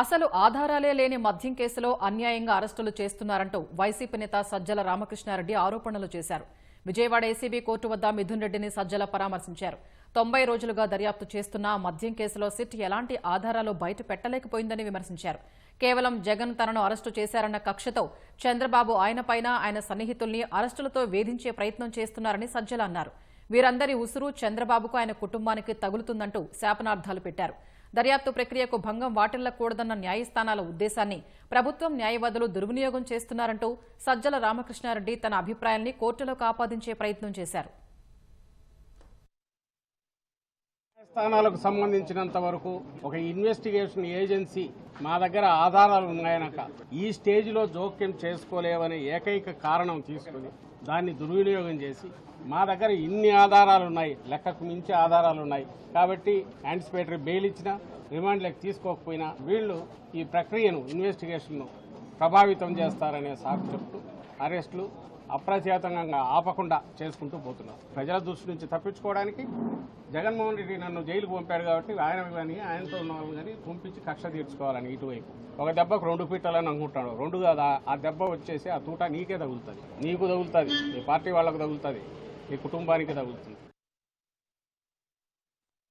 అసలు ఆధారాలే లేని మద్యం కేసులో అన్యాయంగా అరెస్టులు చేస్తున్నారంటూ వైసీపీ నేత సజ్జల రామకృష్ణారెడ్డి ఆరోపణలు చేశారు. విజయవాడ ఏసీబీ కోర్టు వద్ద మిథున్ రెడ్డిని సజ్జల పరామర్శించారు. తొంభై రోజులుగా దర్యాప్తు చేస్తున్న మద్యం కేసులో సిట్ ఎలాంటి ఆధారాలు బయట పెట్టలేకపోయిందని విమర్శించారు. కేవలం జగన్ తనను అరెస్టు చేశారన్న కక్షతో చంద్రబాబు ఆయనపైన ఆయన సన్నిహితుల్ని అరెస్టులతో వేధించే ప్రయత్నం చేస్తున్నారని సజ్జల అన్నారు. వీరందరి ఉసురు చంద్రబాబుకు ఆయన కుటుంబానికి తగులుతుందంటూ శాపనార్థాలు పెట్టారు. దర్యాప్తు ప్రక్రియకు భంగం వాటిల్లకూడదన్న న్యాయస్థానాల ఉద్దేశాన్ని ప్రభుత్వం న్యాయవాదులు దుర్వినియోగం చేస్తున్నారంటూ సజ్జల రామకృష్ణారెడ్డి తన అభిప్రాయాన్ని కోర్టులోకి ఆపాదించే ప్రయత్నం చేశారు. స్థానాలకు సంబంధించినంత వరకు ఒక ఇన్వెస్టిగేషన్ ఏజెన్సీ మా దగ్గర ఆధారాలు ఉన్నాయనక ఈ స్టేజ్లో జోక్యం చేసుకోలేవనే ఏకైక కారణం తీసుకుని దాన్ని దుర్వినియోగం చేసి మా దగ్గర ఇన్ని ఆధారాలు ఉన్నాయి లెక్కకు మించి ఆధారాలు ఉన్నాయి కాబట్టి యాంటిసిపేటరీ బెయిల్ ఇచ్చినా రిమాండ్లకు తీసుకోకపోయినా వీళ్ళు ఈ ప్రక్రియను ఇన్వెస్టిగేషన్ను ప్రభావితం చేస్తారనే సాకు చెప్తూ అరెస్టులు అప్రచేతంగా ఆపకుండా చేసుకుంటూ పోతున్నారు. ప్రజల దృష్టి నుంచి తప్పించుకోవడానికి జగన్మోహన్ రెడ్డి నన్ను జైలుకు పంపాడు కాబట్టి ఆయన కానీ ఆయనతో ఉన్న వాళ్ళు కానీ పంపించి కక్ష తీర్చుకోవాలని ఇటువైపు. ఒక దెబ్బకు రెండు పీటలని అనుకుంటాడు రెండు కాదా ఆ దెబ్బ వచ్చేసి ఆ తూట నీకే తగులుతుంది. నీకు తగులుతుంది. నీ పార్టీ వాళ్ళకు తగులుతుంది. నీ కుటుంబానికి తగులుతుంది.